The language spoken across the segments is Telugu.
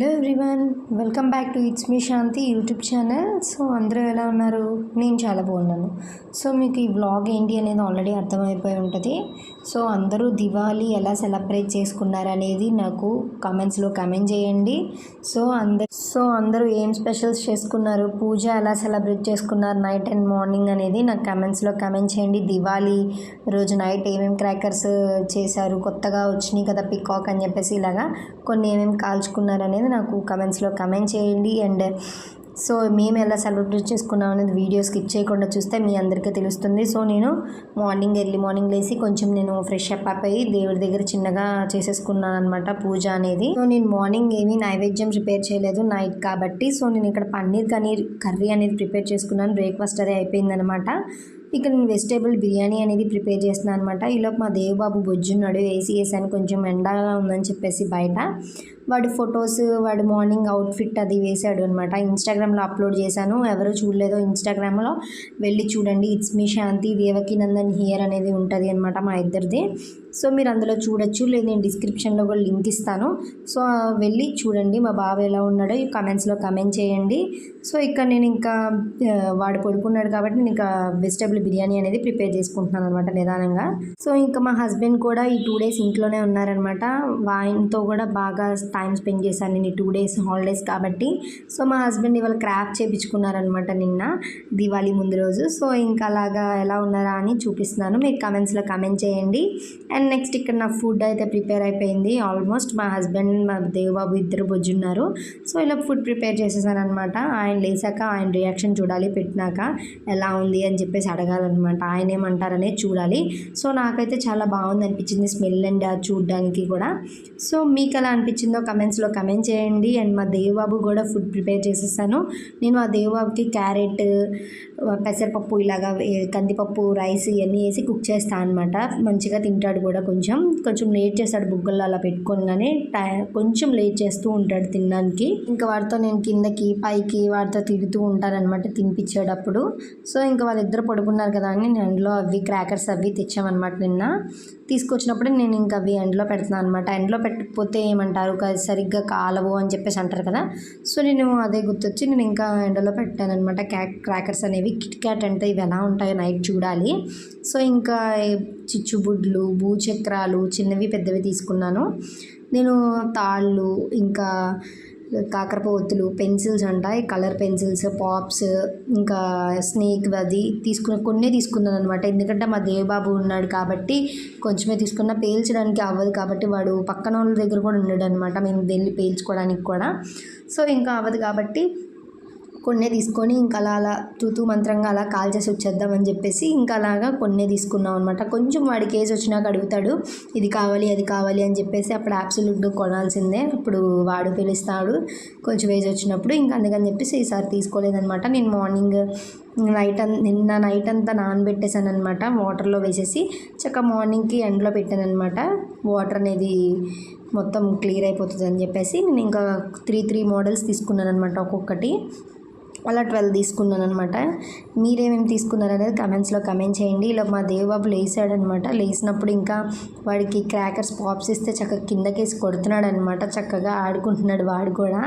Hello everyone welcome back to it's me Shanti YouTube channel. So అందరూ ఎలా ఉన్నారు? నేను చాలా బాగున్నాను. సో మీకు ఈ వ్లాగ్ ఏంటి అనేది ఆల్రెడీ అర్థమైపోయి ఉంటుంది. సో అందరూ దివాళీ ఎలా సెలబ్రేట్ చేసుకున్నారు అనేది నాకు కామెంట్స్లో కమెంట్ చేయండి. సో అందరు సో అందరూ ఏం స్పెషల్స్ చేసుకున్నారు? పూజ ఎలా సెలబ్రేట్ చేసుకున్నారు? నైట్ అండ్ మార్నింగ్ అనేది నాకు కమెంట్స్లో కమెంట్ చేయండి. దివాళీ రోజు నైట్ ఏమేమి క్రాకర్స్ చేశారు? కొత్తగా వచ్చినాయి కదా పికాక్ అని చెప్పేసి ఇలాగా. కొన్ని ఏమేమి కాల్చుకున్నారు అనేది నాకు కమెంట్స్లో కమెంట్ చేయండి. అండ్ సో మేము ఎలా సెలబ్రేట్ చేసుకున్నాం అనేది వీడియో స్కిప్ చేయకుండా చూస్తే మీ అందరికీ తెలుస్తుంది. సో నేను మార్నింగ్ ఎర్లీ మార్నింగ్ లేసి కొంచెం నేను ఫ్రెష్ అప్ అయ్యి దేవుడి దగ్గర చిన్నగా చేసేసుకున్నాను అనమాట పూజ అనేది. సో నేను మార్నింగ్ ఏమీ నైవేద్యం ప్రిపేర్ చేయలేదు నైట్ కాబట్టి. సో నేను ఇక్కడ పన్నీర్ కనీర్ కర్రీ అనేది ప్రిపేర్ చేసుకున్నాను. బ్రేక్ఫాస్ట్ అదే అయిపోయిందనమాట ఇక్కడ నేను వెజిటేబుల్ బిర్యానీ అనేది ప్రిపేర్ చేస్తున్నాను అనమాట ఈలోపు మా దేవబాబు బొజ్జున్నాడు ఏసీ వేసాను కొంచెం ఎండగా ఉందని చెప్పేసి బయట. వాడి ఫొటోస్ వాడి మార్నింగ్ అవుట్ఫిట్ అది వేసాడు అనమాట ఇన్స్టాగ్రామ్లో అప్లోడ్ చేశాను. ఎవరు చూడలేదో ఇన్స్టాగ్రామ్లో వెళ్ళి చూడండి. It's me Shanti Devaki Nandan here అనేది ఉంటుంది అనమాట మా ఇద్దరిది. సో మీరు అందులో చూడొచ్చు. లేదు నేను డిస్క్రిప్షన్లో కూడా లింక్ ఇస్తాను. సో వెళ్ళి చూడండి. మా బాబు ఎలా ఉన్నాడో ఈ కమెంట్స్లో కమెంట్ చేయండి. సో ఇక్కడ నేను ఇంకా వాడు పడుకున్నాడు కాబట్టి నేను ఇంకా వెజిటేబుల్ బిర్యానీ అనేది ప్రిపేర్ చేసుకుంటున్నాను అనమాట నిదానంగా. సో ఇంకా మా హస్బెండ్ కూడా ఈ టూ డేస్ ఇంట్లోనే ఉన్నారనమాట ఆయనతో కూడా బాగా టైం స్పెండ్ చేశాను నేను ఈ టూ డేస్ హాలిడేస్ కాబట్టి. సో మా హస్బెండ్ ఇవాళ క్రాఫ్ట్ చేయించుకున్నారనమాట నిన్న దివాళీ ముందు రోజు. సో ఇంకా అలాగా ఎలా ఉన్నారా అని చూపిస్తున్నాను. మీరు కమెంట్స్లో కమెంట్ చేయండి. అండ్ నెక్స్ట్ ఇక్కడ నా ఫుడ్ అయితే ప్రిపేర్ అయిపోయింది. ఆల్మోస్ట్ మా హస్బెండ్ మా దేవబాబు ఇద్దరు బొజ్జున్నారు. సో ఇలా ఫుడ్ ప్రిపేర్ చేసేసాను అనమాట ఆయన లేసాక ఆయన రియాక్షన్ చూడాలి పెట్టినాక ఎలా ఉంది అని చెప్పేసి అడగ అడగాలన్నమాట ఆయన ఏమంటారనే చూడాలి. సో నాకైతే చాలా బాగుంది అనిపించింది స్మెల్ అండ్ చూడడానికి కూడా. సో మీకు ఎలా అనిపించిందో కమెంట్స్లో కమెంట్ చేయండి. అండ్ మా దేవబాబు కూడా ఫుడ్ ప్రిపేర్ చేసేసాను. నేను ఆ దేవబాబుకి క్యారెట్ పెసరపప్పు ఇలాగా కందిపప్పు రైస్ ఇవన్నీ వేసి కుక్ చేస్తాను అనమాట మంచిగా తింటాడు కూడా కొంచెం. కొంచెం లేట్ చేస్తాడు బుగ్గల్లో అలా పెట్టుకోగానే టై కొంచెం లేట్ చేస్తూ ఉంటాడు తినడానికి. ఇంకా వాడితో నేను కిందకి పైకి వాడితో తిరుగుతూ ఉంటానన్నమాట తినిపించేటప్పుడు. సో ఇంకా వాళ్ళిద్దరు పడుకున్నారు కదా అని నేను అందులో అవి క్రాకర్స్ అవి తెచ్చామన్నమాట నిన్న. తీసుకొచ్చినప్పుడు నేను ఇంకా అవి ఎండ్లో పెడుతున్నాను అనమాట ఎండ్లో పెట్టకపోతే ఏమంటారు? సరిగ్గా కాలవు అని చెప్పేసి అంటారు కదా. సో నేను అదే గుర్తొచ్చి నేను ఇంకా ఎండలో పెట్టాను అనమాట క్రాకర్స్ అనేవి. కిట్ క్యాట్ అంటే ఇవి ఎలా ఉంటాయో నైట్ చూడాలి. సో ఇంకా చిచ్చుబుడ్లు భూచక్రాలు చిన్నవి పెద్దవి తీసుకున్నాను. నేను తాళ్ళు ఇంకా కాకరపోతులు పెన్సిల్స్ అంట కలర్ పెన్సిల్స్ పాప్స్ ఇంకా స్నేక్ అది తీసుకున్న కొన్నే తీసుకున్నాను అనమాట ఎందుకంటే మా దేవబాబు ఉన్నాడు కాబట్టి కొంచెమే తీసుకున్న. పేల్చడానికి అవ్వదు కాబట్టి వాడు పక్కన వాళ్ళ దగ్గర కూడా ఉన్నాడు అనమాట మేము వెళ్ళి పేల్చుకోవడానికి కూడా. సో ఇంకా అవ్వదు కాబట్టి కొన్నే తీసుకొని ఇంకా అలా అలా తూతూ మంత్రంగా అలా కాల్ చేసి వచ్చేద్దామని చెప్పేసి ఇంకా అలాగా కొన్నే తీసుకున్నాం అనమాట కొంచెం వాడి కేసు వచ్చినాక అడుగుతాడు ఇది కావాలి అది కావాలి అని చెప్పేసి అప్పుడు అబ్సల్యూట్గా కొనాల్సిందే. అప్పుడు వాడు పిలుస్తాడు కొంచెం వేజ్ వచ్చినప్పుడు ఇంకా అందుకని చెప్పేసి ఈసారి తీసుకోలేదనమాట నేను మార్నింగ్ నైట్ అన్ నిన్న నైట్ అంతా నానబెట్టేశాను అనమాట వాటర్లో వేసేసి చక్క మార్నింగ్కి ఎండలో పెట్టాను అనమాట వాటర్ అనేది మొత్తం క్లియర్ అయిపోతుంది అని చెప్పేసి నేను ఇంకా త్రీ త్రీ మోడల్స్ తీసుకున్నాను అనమాట ఒక్కొక్కటి. అలా ట్వెల్వ్ తీసుకున్నాను అనమాట మీరేమేమి తీసుకున్నారు అనేది కమెంట్స్లో కమెంట్ చేయండి. ఇలా మా దేవబాబు లేసాడనమాట లేచినప్పుడు ఇంకా వాడికి క్రాకర్స్ పాప్స్ ఇస్తే చక్కగా కిందకేసి కొడుతున్నాడు అనమాట చక్కగా ఆడుకుంటున్నాడు వాడు కూడా.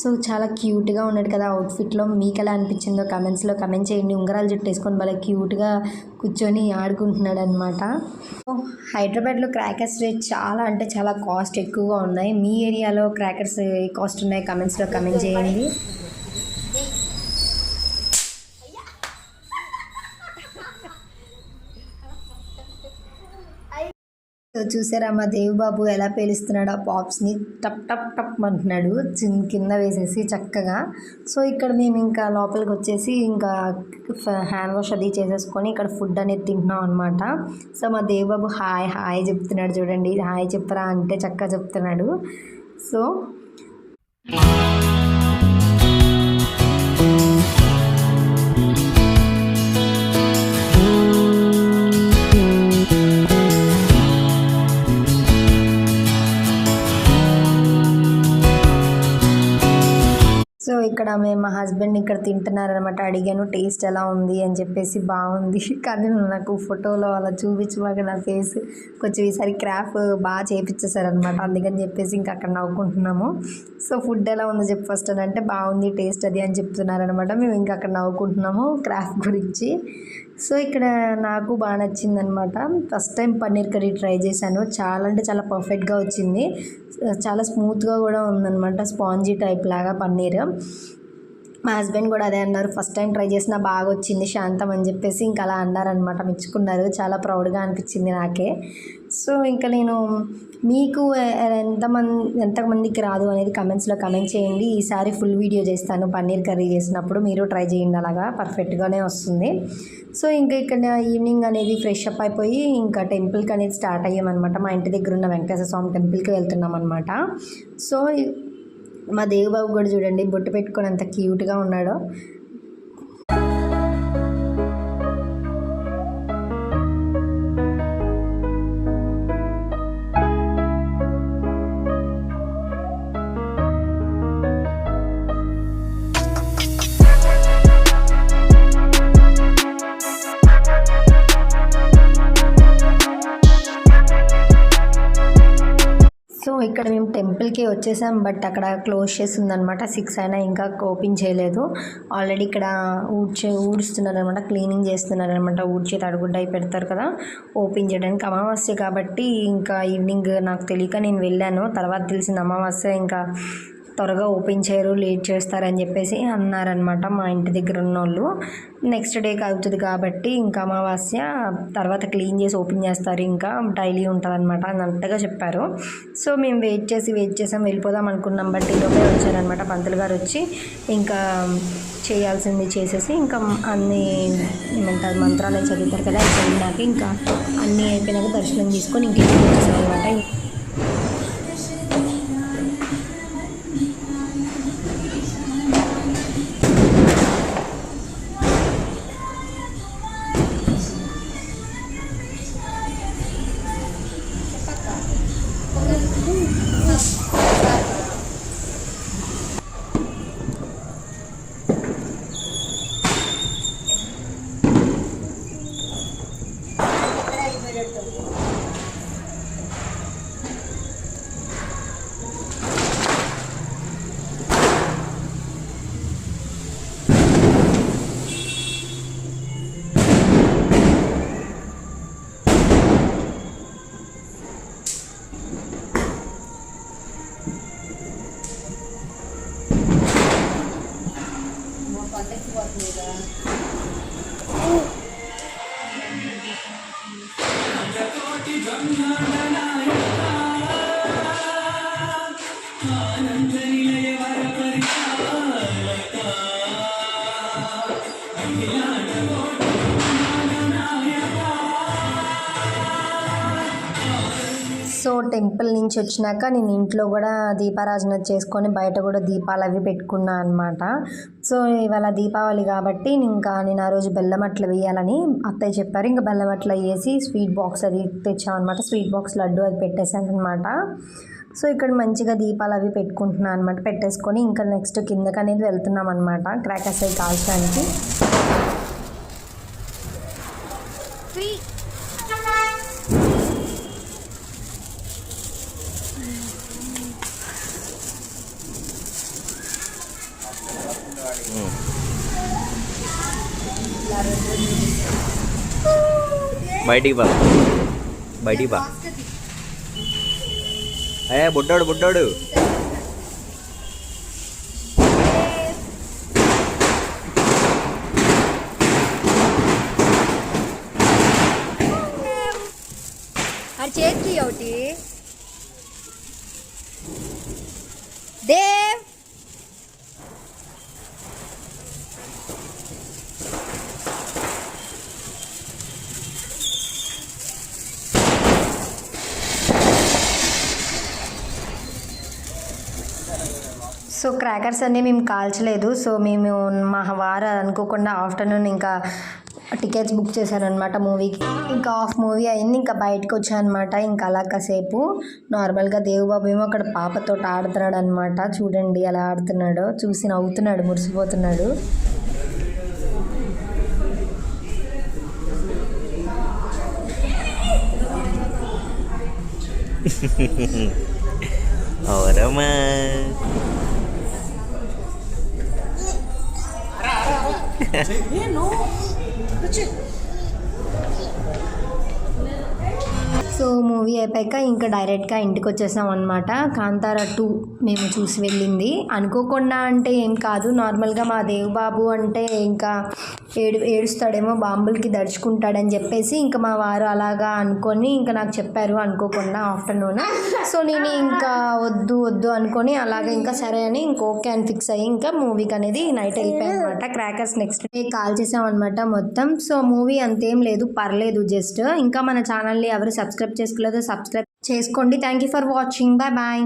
సో చాలా క్యూట్గా ఉన్నాడు కదా అవుట్ఫిట్లో. మీకు ఎలా అనిపించిందో కమెంట్స్లో కమెంట్ చేయండి. ఉంగరాలు జుట్టు వేసుకొని భలే క్యూట్గా కూర్చొని ఆడుకుంటున్నాడు అనమాట హైదరాబాద్లో క్రాకర్స్ రేట్ చాలా అంటే చాలా కాస్ట్ ఎక్కువగా ఉన్నాయి. మీ ఏరియాలో క్రాకర్స్ కాస్ట్ ఉన్నాయి? కమెంట్స్లో కమెంట్ చేయండి. సో చూసారా? మా దేవుబాబు ఎలా పేలుస్తున్నాడు ఆ పాప్స్ని టప్ టప్ టప్ అంటున్నాడు చిన్న కింద వేసేసి చక్కగా. సో ఇక్కడ మేము ఇంకా లోపలికి వచ్చేసి ఇంకా హ్యాండ్ వాష్ అది చేసేసుకొని ఇక్కడ ఫుడ్ అనేది తింటున్నాం అనమాట సో మా దేవుబాబు హాయ్ హాయ్ చెప్తున్నాడు చూడండి. హాయ్ చెప్పరా అంటే చక్కగా చెప్తున్నాడు. సో సో హస్బెండ్ ఇక్కడ తింటున్నారనమాట అడిగాను టేస్ట్ ఎలా ఉంది? అని చెప్పేసి బాగుంది. కానీ నాకు ఫోటోలో అలా చూపించమాక నా ఫేస్ కొంచెం ఈసారి క్రాఫ్ బాగా చేపించేసారనమాట అందుకని చెప్పేసి ఇంకా అక్కడ నవ్వుకుంటున్నాము. సో ఫుడ్ ఎలా ఉందో చెప్పి ఫస్ట్ అని అంటే బాగుంది టేస్ట్ అది అని చెప్తున్నారనమాట మేము ఇంకా అక్కడ నవ్వుకుంటున్నాము క్రాఫ్ట్ గురించి. సో ఇక్కడ నాకు బాగా నచ్చిందనమాట first time paneer curry try చేశాను. చాలా అంటే చాలా పర్ఫెక్ట్గా వచ్చింది. చాలా స్మూత్గా కూడా ఉందన్నమాట స్పాంజీ టైప్ లాగా పన్నీర్. మా హస్బెండ్ కూడా అదే అన్నారు. ఫస్ట్ టైం ట్రై చేసినా బాగా వచ్చింది శాంతం అని చెప్పేసి ఇంకా అలా అన్నారనమాట మెచ్చుకున్నారు. చాలా ప్రౌడ్గా అనిపించింది నాకే. సో ఇంకా నేను మీకు ఎంతమంది ఎంతమందికి రాదు అనేది కమెంట్స్లో కమెంట్ చేయండి. ఈసారి ఫుల్ వీడియో చేస్తాను. పన్నీర్ కర్రీ చేసినప్పుడు మీరు ట్రై చేయండి అలాగా. పర్ఫెక్ట్గానే వస్తుంది. సో ఇంకా ఇక్కడ ఈవినింగ్ అనేది ఫ్రెష్ అప్ అయిపోయి ఇంకా టెంపుల్కి అనేది స్టార్ట్ అయ్యామన్నమాట. మా ఇంటి దగ్గర ఉన్న వెంకటేశ్వర స్వామి టెంపుల్కి వెళ్తున్నాం అనమాట సో మా దేవబాబు కూడా చూడండి బొట్టు పెట్టుకొని అంత క్యూట్గా ఉన్నాడో. వచ్చేసాం బట్ అక్కడ క్లోజ్ చేసి ఉందన్నమాట సిక్స్ అయినా ఇంకా ఓపెన్ చేయలేదు. ఆల్రెడీ ఇక్కడ ఊడ్చే ఊడుస్తున్నారు అనమాట క్లీనింగ్ చేస్తున్నారు అనమాట ఊడ్చి తడుగుడ్డ అయి పెడతారు కదా ఓపెన్ చేయడానికి అమావాస్య కాబట్టి ఇంకా ఈవినింగ్ నాకు తెలియక నేను వెళ్ళాను. తర్వాత తెలిసింది అమావాస్య ఇంకా త్వరగా ఓపెన్ చేయరు లేట్ చేస్తారని చెప్పేసి అన్నారనమాట మా ఇంటి దగ్గర ఉన్న వాళ్ళు నెక్స్ట్ డేకి అవుతుంది కాబట్టి ఇంకా అమావాస్య తర్వాత క్లీన్ చేసి ఓపెన్ చేస్తారు ఇంకా డైలీ ఉంటుందన్నమాట అన్నట్టుగా చెప్పారు. సో మేము వెయిట్ చేసి వెయిట్ చేసాం వెళ్ళిపోదాం అనుకున్నాం బట్ ఈలోపే వచ్చారనమాట పంతులు గారు వచ్చి ఇంకా చేయాల్సింది చేసేసి ఇంకా అన్ని ఏమంటారు మంత్రాలు చదువుతారు కదా అది చదివినాక ఇంకా అన్నీ అయిపోయినాక దర్శనం తీసుకొని ఇంటికి వచ్చేసాం అనమాట సో టెంపుల్ నుంచి వచ్చినాక నేను ఇంట్లో కూడా దీపారాజన చేసుకొని బయట కూడా దీపాలు అవి పెట్టుకున్నా అనమాట సో ఇవాళ దీపావళి కాబట్టి ఇంకా నేను ఆ రోజు బెల్లం అట్ల వేయాలని అత్తయ్య చెప్పారు. ఇంకా బెల్లం అట్ల వేసి స్వీట్ బాక్స్ అది తెచ్చామన్నమాట. స్వీట్ బాక్స్ లడ్డు అది పెట్టేశాను అనమాట సో ఇక్కడ మంచిగా దీపాలు అవి పెట్టుకుంటున్నాను అనమాట పెట్టేసుకొని ఇంకా నెక్స్ట్ కిందకి అనేది వెళ్తున్నాం అనమాట క్రాకర్స్ అవి కాల్చడానికి. బయటికి బా బయటికి బా అయ్యా బుడ్డోడు బుడ్డోడు. అది చేతి ఒకటి. సో క్రాకర్స్ అన్నీ మేము కాల్చలేదు. సో మేము మా వారు అనుకోకుండా ఆఫ్టర్నూన్ ఇంకా టికెట్స్ బుక్ చేశారనమాట మూవీకి. ఇంకా ఆఫ్ మూవీ అయింది. ఇంకా బయటకు వచ్చానమాట ఇంకా అలా కాసేపు నార్మల్గా దేవుబాబు ఏమో అక్కడ పాపతో ఆడుతున్నాడు అనమాట చూడండి ఎలా ఆడుతున్నాడో. చూసి నవ్వుతున్నాడు మురిసిపోతున్నాడు. అవరమ్మా సో మూవీ అయిపోయాక ఇంకా డైరెక్ట్గా ఇంటికి వచ్చేసాం అనమాట కాంతారా టూ మేము చూసి వెళ్ళింది. అనుకోకుండా అంటే ఏం కాదు. నార్మల్గా మా దేవుబాబు అంటే ఇంకా ఏడు ఏడుస్తాడేమో బాంబులకి దడుచుకుంటాడని చెప్పేసి ఇంకా మా వారు అలాగా అనుకొని ఇంకా నాకు చెప్పారు అనుకోకుండా ఆఫ్టర్నూన్. సో నేను ఇంకా వద్దు వద్దు అనుకొని అలాగే ఇంకా సరే అని ఇంకా ఓకే అని ఫిక్స్ అయ్యి ఇంకా మూవీకి అనేది నైట్ వెళ్ళిపోయాను అనమాట క్రాకర్స్ నెక్స్ట్ డే కాల్ చేసామన్నమాట మొత్తం. సో మూవీ అంతేం లేదు పర్లేదు జస్ట్ ఇంకా మన ఛానల్ని ఎవరు సబ్స్క్రైబ్ చేసుకోలేదో సబ్స్క్రైబ్ చేసుకోండి. Thank you for watching bye bye